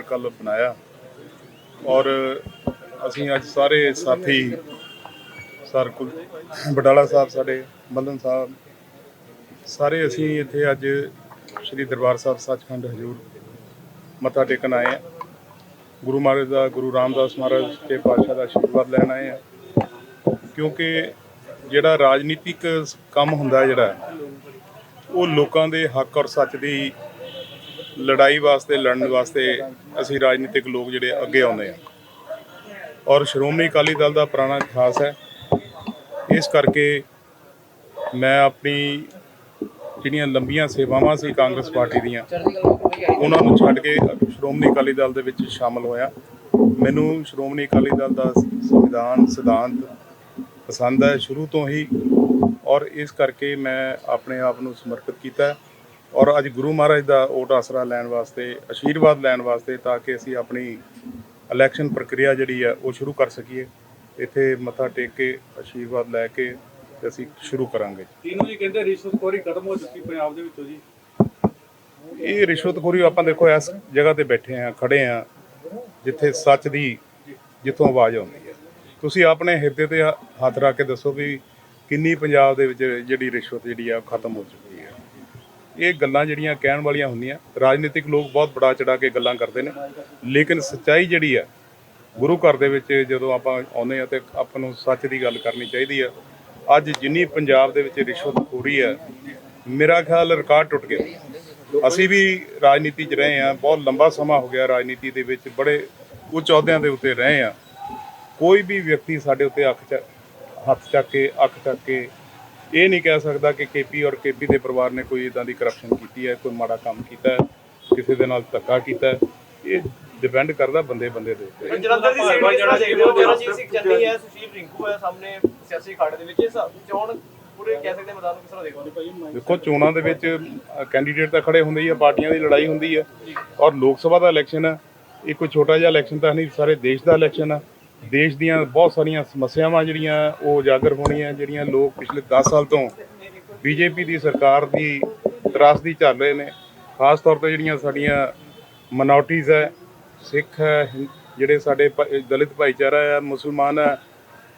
ਕੱਲ ਬਣਾਇਆ ਔਰ ਅਸੀਂ ਅੱਜ ਸਾਰੇ ਸਾਥੀ, ਸਰ ਕੁਲ, ਬਡਾਲਾ ਸਾਹਿਬ, ਸਾਡੇ ਮੱਲਨ ਸਾਹਿਬ, ਸਾਰੇ ਅਸੀਂ ਇੱਥੇ ਅੱਜ ਸ੍ਰੀ ਦਰਬਾਰ ਸਾਹਿਬ ਸੱਚਖੰਡ ਹਜੂਰ ਮੱਥਾ ਟੇਕਣ ਆਏ ਆ ਗੁਰੂ ਮਹਾਰਾਜ ਦਾ, ਗੁਰੂ ਰਾਮਦਾਸ ਮਹਾਰਾਜ ਦੇ ਪਾਤਸ਼ਾਹ ਦਾ ਆਸ਼ੀਰਵਾਦ ਲੈਣ ਆਏ ਆ ਕਿਉਂਕਿ ਜਿਹੜਾ ਰਾਜਨੀਤਿਕ ਕੰਮ ਹੁੰਦਾ ਜਿਹੜਾ, ਉਹ ਲੋਕਾਂ ਦੇ ਹੱਕ ਔਰ ਸੱਚ ਦੀ ਲੜਾਈ ਵਾਸਤੇ, ਲੜਨ ਵਾਸਤੇ ਅਸੀਂ ਰਾਜਨੀਤਿਕ ਲੋਕ ਜਿਹੜੇ ਅੱਗੇ ਆਉਂਦੇ ਆ। ਔਰ ਸ਼੍ਰੋਮਣੀ ਅਕਾਲੀ ਦਲ ਦਾ ਪੁਰਾਣਾ ਇਤਿਹਾਸ ਹੈ। ਇਸ ਕਰਕੇ ਮੈਂ ਆਪਣੀ ਜਿਹੜੀਆਂ ਲੰਬੀਆਂ ਸੇਵਾਵਾਂ ਸੀ ਕਾਂਗਰਸ ਪਾਰਟੀ ਦੀਆਂ, ਉਹਨਾਂ ਨੂੰ ਛੱਡ ਕੇ ਸ਼੍ਰੋਮਣੀ ਅਕਾਲੀ ਦਲ ਦੇ ਵਿੱਚ ਸ਼ਾਮਲ ਹੋਇਆ। ਮੈਨੂੰ ਸ਼੍ਰੋਮਣੀ ਅਕਾਲੀ ਦਲ ਦਾ ਸੰਵਿਧਾਨ, ਸਿਧਾਂਤ ਪਸੰਦ ਹੈ ਸ਼ੁਰੂ ਤੋਂ ਹੀ। ਔਰ ਇਸ ਕਰਕੇ ਮੈਂ ਆਪਣੇ ਆਪ ਨੂੰ ਸਮਰਪਿਤ ਕੀਤਾ। ਔਰ ਅੱਜ ਗੁਰੂ ਮਹਾਰਾਜ ਦਾ ਓਟ ਆਸਰਾ ਲੈਣ ਵਾਸਤੇ ਆਸ਼ੀਰਵਾਦ ਲੈਣ ਵਾਸਤੇ ਤਾਂ ਕਿ ਅਸੀਂ ਆਪਣੀ ਇਲੈਕਸ਼ਨ ਪ੍ਰਕਿਰਿਆ ਜਿਹੜੀ ਹੈ ਉਹ ਸ਼ੁਰੂ ਕਰ ਸਕੀਏ। ਇੱਥੇ ਮੱਥਾ ਟੇਕ ਕੇ ਆਸ਼ੀਰਵਾਦ ਲੈ ਕੇ ਤੇ ਅਸੀਂ ਸ਼ੁਰੂ ਕਰਾਂਗੇ। ਤੀਨੋਂ ਜੀ ਕਹਿੰਦੇ ਰਿਸ਼ਵਤਖੋਰੀ ਖਤਮ ਹੋ ਚੁੱਕੀ ਪੰਜਾਬ ਦੇ ਵਿੱਚੋਂ ਜੀ। ਇਹ ਰਿਸ਼ਵਤਖੋਰੀ ਆਪਾਂ ਦੇਖੋ ਇਸ ਜਗ੍ਹਾ ਤੇ ਬੈਠੇ ਆ ਖੜੇ ਆ ਜਿੱਥੇ ਸੱਚ ਦੀ ਜਿੱਥੋਂ ਆਵਾਜ਼ ਆਉਂਦੀ ਹੈ। ਤੁਸੀਂ ਆਪਣੇ ਹਿਰਦੇ ਤੇ ਹੱਥ ਰੱਖ ਕੇ ਦੱਸੋ ਵੀ ਕਿੰਨੀ ਪੰਜਾਬ ਦੇ ਵਿੱਚ ਜਿਹੜੀ ਰਿਸ਼ਵਤ ਜਿਹੜੀ ਆ ਖਤਮ ਹੋ ਚੁੱਕੀ ਇਹ ਗੱਲਾਂ ਜਿਹੜੀਆਂ ਕਹਿਣ ਵਾਲੀਆਂ ਹੁੰਦੀਆਂ, ਰਾਜਨੀਤਿਕ ਲੋਕ ਬਹੁਤ ਬੜਾ ਚੜਾ ਕੇ ਗੱਲਾਂ ਕਰਦੇ ਨੇ। ਲੇਕਿਨ ਸੱਚਾਈ ਜਿਹੜੀ ਆ, ਗੁਰੂ ਘਰ ਦੇ ਵਿੱਚ ਜਦੋਂ ਆਪਾਂ ਆਉਂਦੇ ਆ ਤੇ ਆਪਾਂ ਨੂੰ ਸੱਚ ਦੀ ਗੱਲ ਕਰਨੀ ਚਾਹੀਦੀ ਆ। ਅੱਜ ਜਿੰਨੀ ਪੰਜਾਬ ਦੇ ਵਿੱਚ ਰਿਸ਼ਵਤ ਹੋ ਰਹੀ ਹੈ ਮੇਰਾ ਖਿਆਲ ਰਿਕਾਰਡ ਟੁੱਟ ਗਿਆ। ਅਸੀਂ ਵੀ ਰਾਜਨੀਤੀ 'ਚ ਰਹੇ ਆ, ਬਹੁਤ ਲੰਬਾ ਸਮਾਂ ਹੋ ਗਿਆ ਰਾਜਨੀਤੀ ਦੇ ਵਿੱਚ, ਬੜੇ ਉੱਚ ਅਹੁਦਿਆਂ ਦੇ ਉੱਤੇ ਰਹੇ ਆ। ਕੋਈ ਵੀ ਵਿਅਕਤੀ ਸਾਡੇ ਉੱਤੇ ਅੱਖ ਚ ਹੱਥ ਚੱਕ ਕੇ, ਅੱਖ ਚੱਕ ਕੇ ਇਹ ਨਹੀਂ ਕਹਿ ਸਕਦਾ ਕਿ ਕੇਪੀ ਔਰ ਕੇਪੀ ਦੇ ਪਰਿਵਾਰ ਨੇ ਕੋਈ ਇਦਾਂ ਦੀ ਕਰਪਸ਼ਨ ਕੀਤੀ ਹੈ ਕੋਈ ਮਾੜਾ ਕੰਮ ਕੀਤਾ ਹੈ ਕਿਸੇ ਦੇ ਨਾਲ ਧੱਕਾ ਕੀਤਾ ਹੈ। ਇਹ ਡਿਪੈਂਡ ਕਰਦਾ ਬੰਦੇ ਬੰਦੇ ਦੇ ਉੱਤੇ ਜਲੰਧਰ ਦੀ ਸੀਟ ਕਿਸ ਤਰ੍ਹਾਂ ਦੇਖਦੇ ਹੋ ਚਰਨਜੀਤ ਸਿੰਘ ਚੰਨੀ ਹੈ ਸੁਸ਼ੀਲ ਰਿੰਕੂ ਹੈ ਸਾਹਮਣੇ ਸਿਆਸੀ ਖਾੜੇ ਦੇ ਵਿੱਚ ਇਹ ਸਭ ਚੋਣ ਪੂਰੇ ਕਹਿ ਸਕਦੇ ਹਾਂ ਮੈਦਾਨ ਨੂੰ ਕਿਸ ਤਰ੍ਹਾਂ ਦੇਖਦੇ ਹੋ ਦੇਖੋ ਚੋਣਾਂ ਦੇ ਵਿੱਚ ਕੈਂਡੀਡੇਟ ਤਾਂ ਖੜੇ ਹੁੰਦੇ ਹੀ ਆ ਪਾਰਟੀਆਂ ਦੀ ਲੜਾਈ ਹੁੰਦੀ ਹੈ। ਔਰ ਲੋਕ ਸਭਾ ਦਾ ਇਲੈਕਸ਼ਨ ਹੈ ਇਹ ਕੋਈ ਛੋਟਾ ਜਿਹਾ ਇਲੈਕਸ਼ਨ ਤਾਂ ਨਹੀਂ ਸਾਰੇ ਦੇਸ਼ ਦਾ ਇਲੈਕਸ਼ਨ ਹੈ। ਦੇਸ਼ ਦੀਆਂ ਬਹੁਤ ਸਾਰੀਆਂ ਸਮੱਸਿਆਵਾਂ ਜਿਹੜੀਆਂ ਉਹ ਉਜਾਗਰ ਹੋਣੀਆਂ, ਜਿਹੜੀਆਂ ਲੋਕ ਪਿਛਲੇ 10 ਸਾਲ ਤੋਂ ਬੀਜੇਪੀ ਦੀ ਸਰਕਾਰ ਦੀ ਤਰਾਸਦੀ ਚੱਲ ਰਹੇ ਨੇ। ਖਾਸ ਤੌਰ ਤੇ ਜਿਹੜੀਆਂ ਸਾਡੀਆਂ ਮਨਾਰਟੀਜ਼ ਹੈ, ਸਿੱਖ ਹੈ, ਹਿੰ- ਜਿਹੜੇ ਸਾਡੇ ਦਲਿਤ ਭਾਈਚਾਰਾ ਹੈ, ਮੁਸਲਮਾਨ ਹੈ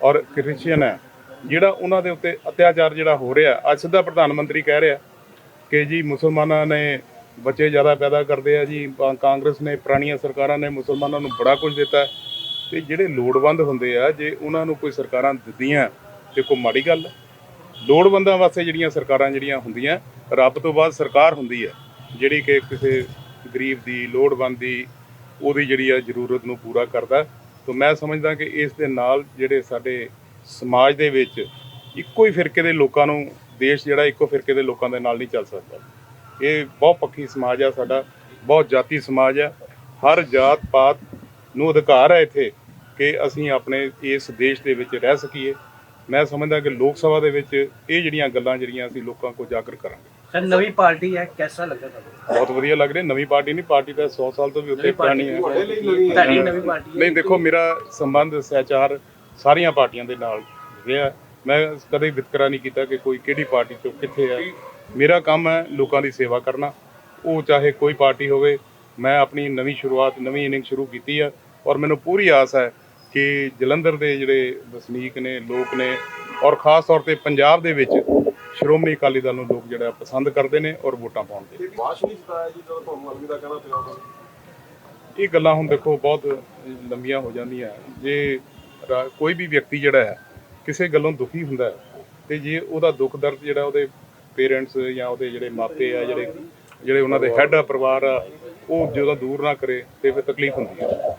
ਔਰ ਕ੍ਰਿਸਚੀਅਨ ਹੈ, ਜਿਹੜਾ ਉਹਨਾਂ ਦੇ ਉੱਤੇ ਅਤਿਆਚਾਰ ਜਿਹੜਾ ਹੋ ਰਿਹਾ, ਅੱਜ ਸਿੱਧਾ ਪ੍ਰਧਾਨ ਮੰਤਰੀ ਕਹਿ ਰਿਹਾ ਕਿ ਜੀ ਮੁਸਲਮਾਨਾਂ ਨੇ ਬੱਚੇ ਜ਼ਿਆਦਾ ਪੈਦਾ ਕਰਦੇ ਆ ਜੀ ਕਾਂਗਰਸ ਨੇ, ਪੁਰਾਣੀਆਂ ਸਰਕਾਰਾਂ ਨੇ ਮੁਸਲਮਾਨਾਂ ਨੂੰ ਬੜਾ ਕੁਝ ਦਿੱਤਾ। ਤੇ ਜਿਹੜੇ ਲੋੜਵੰਦ ਹੁੰਦੇ ਆ, ਜੇ ਉਹਨਾਂ ਨੂੰ ਕੋਈ ਸਰਕਾਰਾਂ ਦਿੰਦੀਆਂ ਤੇ ਕੋਈ ਮਾੜੀ ਗੱਲ ਹੈ। ਲੋੜਵੰਦਾਂ ਵਾਸਤੇ ਜਿਹੜੀਆਂ ਸਰਕਾਰਾਂ ਜਿਹੜੀਆਂ ਹੁੰਦੀਆਂ, ਰੱਬ ਤੋਂ ਬਾਅਦ ਸਰਕਾਰ ਹੁੰਦੀ ਹੈ ਜਿਹੜੀ ਕਿ ਕਿਸੇ ਗਰੀਬ ਦੀ, ਲੋੜਵੰਦ ਦੀ, ਉਹਦੀ ਜਿਹੜੀ ਆ ਜ਼ਰੂਰਤ ਨੂੰ ਪੂਰਾ ਕਰਦਾ। ਤਾਂ ਮੈਂ ਸਮਝਦਾ ਕਿ ਇਸ ਦੇ ਨਾਲ ਜਿਹੜੇ ਸਾਡੇ ਸਮਾਜ ਦੇ ਵਿੱਚ ਇੱਕੋ ਹੀ ਫਿਰਕੇ ਦੇ ਲੋਕਾਂ ਨੂੰ ਦੇਸ਼ ਜਿਹੜਾ ਇੱਕੋ ਫਿਰਕੇ ਦੇ ਲੋਕਾਂ ਦੇ ਨਾਲ ਨਹੀਂ ਚੱਲ ਸਕਦਾ। ਇਹ ਬਹੁਤ ਪੱਖੀ ਸਮਾਜ ਆ ਸਾਡਾ, ਬਹੁਤ ਜਾਤੀ ਸਮਾਜ ਆ। ਹਰ ਜਾਤ ਪਾਤ ਨੂੰ ਅਧਿਕਾਰ ਹੈ ਇੱਥੇ। ਕਿ ਅਸੀਂ ਆਪਣੇ ਇਸ ਦੇਸ਼ ਦੇ ਵਿੱਚ ਰਹਿ ਸਕੀਏ। ਮੈਂ ਸਮਝਦਾ ਕਿ ਲੋਕ ਸਭਾ ਦੇ ਵਿੱਚ ਇਹ ਜਿਹੜੀਆਂ ਗੱਲਾਂ ਜਿਹੜੀਆਂ ਅਸੀਂ ਲੋਕਾਂ ਕੋਲ ਜਾਗਰ ਕਰਾਂਗੇ। ਸਰ ਨਵੀਂ ਪਾਰਟੀ ਹੈ ਕਿਹਦਾ ਲੱਗਾ ਤੁਹਾਨੂੰ? ਬਹੁਤ ਵਧੀਆ ਲੱਗ ਰਿਹਾ। ਨਵੀਂ ਪਾਰਟੀ ਨਹੀਂ ਪਾਰਟੀ ਤਾਂ 100 ਸਾਲ ਤੋਂ ਵੀ ਉੱਤੇ ਪੁਰਾਣੀ ਹੈ। ਤੁਹਾਡੀ ਨਵੀਂ ਪਾਰਟੀ ਹੈ। ਨਹੀਂ ਦੇਖੋ ਮੇਰਾ ਸੰਬੰਧ ਸਹਿਚਾਰ ਸਾਰੀਆਂ ਪਾਰਟੀਆਂ ਦੇ ਨਾਲ ਰਿਹਾ। ਮੈਂ ਕਦੇ ਵਿਤਕਰਾ ਨਹੀਂ ਕੀਤਾ ਕਿ ਕੋਈ ਕਿਹੜੀ ਪਾਰਟੀ ਤੋਂ ਕਿੱਥੇ ਹੈ। ਮੇਰਾ ਕੰਮ ਹੈ ਲੋਕਾਂ ਦੀ ਸੇਵਾ ਕਰਨਾ। ਉਹ ਚਾਹੇ ਕੋਈ ਪਾਰਟੀ ਹੋਵੇ ਮੈਂ ਆਪਣੀ ਨਵੀਂ ਸ਼ੁਰੂਆਤ ਨਵੀਂ ਇਨਿੰਗ ਸ਼ੁਰੂ ਕੀਤੀ ਹੈ। ਔਰ ਮੈਨੂੰ ਪੂਰੀ ਆਸ ਹੈ ਕਿ ਜਲੰਧਰ ਦੇ ਜਿਹੜੇ ਵਸਨੀਕ ਨੇ ਲੋਕ ਨੇ ਔਰ ਖਾਸ ਤੌਰ ਤੇ ਪੰਜਾਬ ਦੇ ਵਿੱਚ ਸ਼੍ਰੋਮਣੀ ਅਕਾਲੀ ਦਲ ਨੂੰ ਲੋਕ ਜਿਹੜਾ ਪਸੰਦ ਕਰਦੇ ਨੇ ਔਰ ਵੋਟਾਂ ਪਾਉਂਦੇ ਨੇ ਬਾਸ਼ ਨਹੀਂ ਜਿਤਾਇਆ ਜੀ ਜਦੋਂ ਤੁਹਾਨੂੰ ਅਲਵਿਦਾ ਕਹਿਣਾ ਪਿਆ ਉਦੋਂ। ਇਹ ਗੱਲਾਂ ਹੁਣ ਦੇਖੋ ਬਹੁਤ ਲੰਬੀਆਂ ਹੋ ਜਾਂਦੀਆਂ। ਜੇ ਕੋਈ ਵੀ ਵਿਅਕਤੀ ਜਿਹੜਾ ਹੈ ਕਿਸੇ ਗੱਲੋਂ ਦੁਖੀ ਹੁੰਦਾ ਹੈ ਤੇ ਜੇ ਉਹਦਾ ਦੁੱਖ ਦਰਦ ਜਿਹੜਾ ਉਹਦੇ ਪੇਰੈਂਟਸ ਜਾਂ ਉਹਦੇ ਜਿਹੜੇ ਮਾਪੇ ਆ ਜਿਹੜੇ ਜਿਹੜੇ ਉਹਨਾਂ ਦੇ ਹੈੱਡ ਆ ਪਰਿਵਾਰ ਆ ਉਹ ਜਦੋਂ ਦੂਰ ਨਾ ਕਰੇ ਤੇ ਫਿਰ ਤਕਲੀਫ ਹੁੰਦੀ ਹੈ।